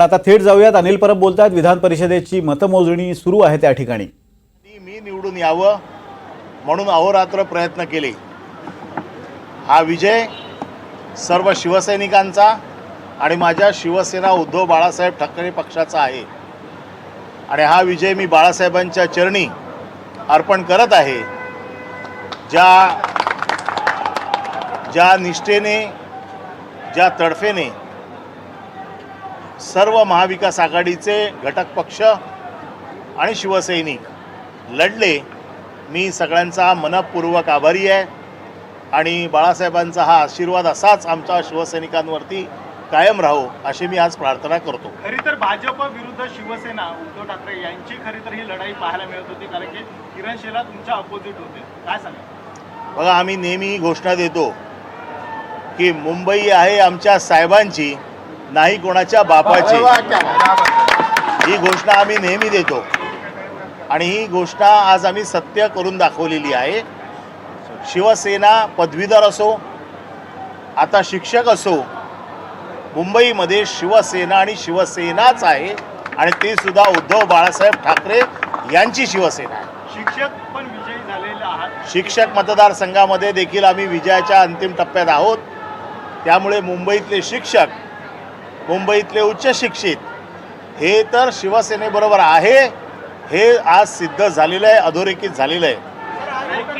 आता थेट जाऊयात. अनिल परब बोलतात विधान परिषदेची मतमोजणी सुरू आहे त्या ठिकाणी. मी निवडून यावं म्हणून अहोरात्र प्रयत्न केले. हा विजय सर्व शिवसैनिकांचा आणि माझ्या शिवसेना उद्धव बाळासाहेब ठाकरे पक्षाचा आहे. आणि हा विजय मी बाळासाहेबांच्या चरणी अर्पण करत आहे. ज्या ज्या निष्ठेने ज्या तडफेने सर्व महाविकास आघाडीचे घटक पक्ष आणि शिवसैनिक लढले. मी सगळ्यांचा मनपूर्वक आभारी आहे. आणि बाळासाहेबांचा हा आशीर्वाद असाच आमच्या शिवसैनिकांवरती कायम राहो अशी मी आज प्रार्थना करतो. खरी तर भाजप विरुद्ध शिवसेना उद्धव ठाकरे यांची खरी तर ही लढाई पाहायला मिळत होती कारण की किरण शेला तुमच्या अपोजिट होते. काय सांगा बघा आम्ही नेहमी ही घोषणा देतो की मुंबई आहे आमच्या साहेबांची नाही कोणाच्या बापाची. ही घोषणा आम्ही नेहमी देतो. आणि ही घोषणा आज आम्ही सत्य करून दाखवलेली आहे. शिवसेना पदवीधर असो आता शिक्षक असो मुंबईमध्ये शिवसेना आणि शिवसेनाच आहे. आणि ते सुद्धा उद्धव बाळासाहेब ठाकरे यांची शिवसेना आहे. शिक्षक पण विजयी झालेले आहात. शिक्षक मतदारसंघामध्ये देखील आम्ही विजयाच्या अंतिम टप्प्यात आहोत. त्यामुळे मुंबईतले शिक्षक मुंबईतले उच्च शिक्षित. हे तर शिवसेनेबरोबर आहे. हे आज सिद्ध झालेलं आहे अधोरेखित झालेलं आहे.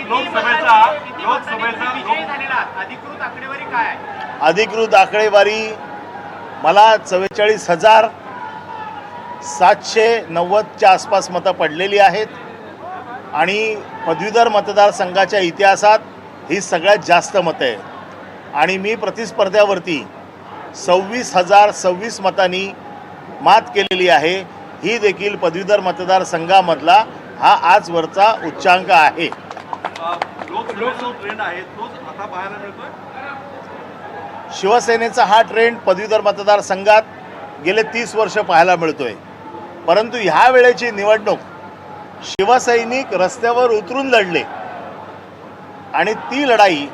लोकसभेचा लोकसभेचा विजयी झालेला. अधिकृत आकडेवारी काय आहे? अधिकृत आकडेवारी मला चव्वेचाळीस हजार सातशे नव्वदच्या आसपास मतं पडलेली आहेत. आणि पदवीधर मतदारसंघाच्या इतिहासात ही सगळ्यात जास्त मतं आहे आणि मी प्रतिस्पर्ध्यावरती सव्वीस हजार सव्वीस मतांनी मात केलेली आहे. ही देखील पदवीधर मतदारसंघामधला हा आजवरचा उच्चांक आहे. शिवसेनेचा हा ट्रेंड पदवीधर मतदारसंघात गेले तीस वर्ष पाहायला मिळतोय. परंतु ह्या वेळेची निवडणूक शिवसैनिक रस्त्यावर उतरून लढले. आणि ती लढाई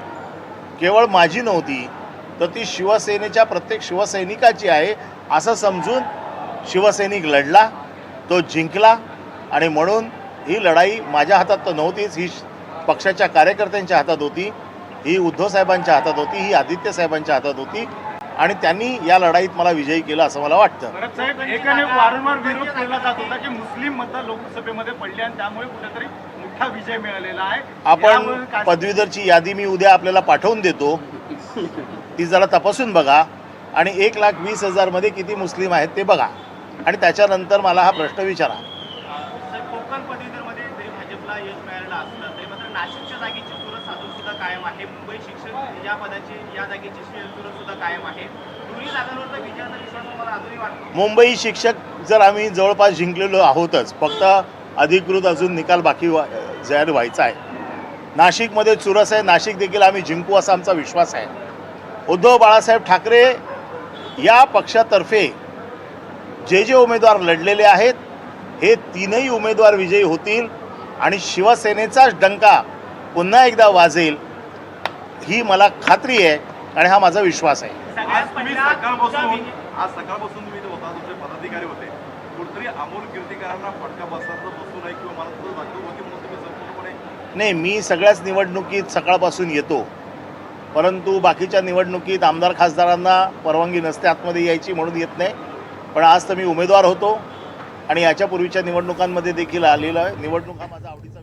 केवळ माझी नव्हती तर ती शिवसेनेच्या प्रत्येक शिवसैनिकाची आहे असं समजून शिवसैनिक लढला तो जिंकला आणि म्हणून ही लढाई माझ्या हातात तर नव्हतीच ही पक्षाच्या कार्यकर्त्यांच्या हातात होती ही उद्धव साहेबांच्या हातात होती ही आदित्य साहेबांच्या हातात होती आणि त्यांनी या लढाईत मला विजयी केलं असं मला वाटतं. एकाने वारंवार विरोध केला जात होता की मुस्लिम मतं लोकसभेमध्ये पडली आणि त्यामुळे कुठेतरी मोठा विजय मिळालेला आहे. आपण पदवीधरची यादी मी उद्या आपल्याला पाठवून देतो. ती जरा तपासून बघा. आणि एक लाख वीस हजारमध्ये किती मुस्लिम आहेत ते बघा. आणि त्याच्यानंतर मला हा प्रश्न विचारा. मुंबई शिक्षक जर आम्ही जवळपास जिंकलेलो आहोतच फक्त अधिकृत अजून निकाल बाकी जाहीर व्हायचा आहे. नाशिकमध्ये चुरस आहे नाशिक देखील आम्ही जिंकू असा आमचा विश्वास आहे. उद्धव बाळासाहेब ठाकरे या पक्षातर्फे जे जे उमेदवार लढलेले आहेत हे तीनही उमेदवार विजयी होतील आणि शिवसेनेचाच डंका पुन्हा एकदा वाजेल ही मला खात्री आहे आणि हा माझा विश्वास आहे. सगळ्यात आज तुम्ही पहिला सकाळपासून तुमचा आज सकाळपासून तुम्ही इथे होता तुमचे पदाधिकारी होते. कुठेतरी अमोल कीर्तिकारांना फटका बसल्याचं बसू नये किंवा मला तुझं दाखवू होती म्हणून तुम्ही संपूर्णपणे नाही मी सगळ्याच निवडणुकीत सकाळपासून येतो. परंतु बाकीच्या निवडणुकीत आमदार खासदारांना परवानगी नसते आतमध्ये यायची म्हणून येत नाही. पण आज तर मी उमेदवार होतो आणि याच्यापूर्वीच्या निवडणुकांमध्ये देखील आलेलं आहे. निवडणूक हा माझा आवडीचा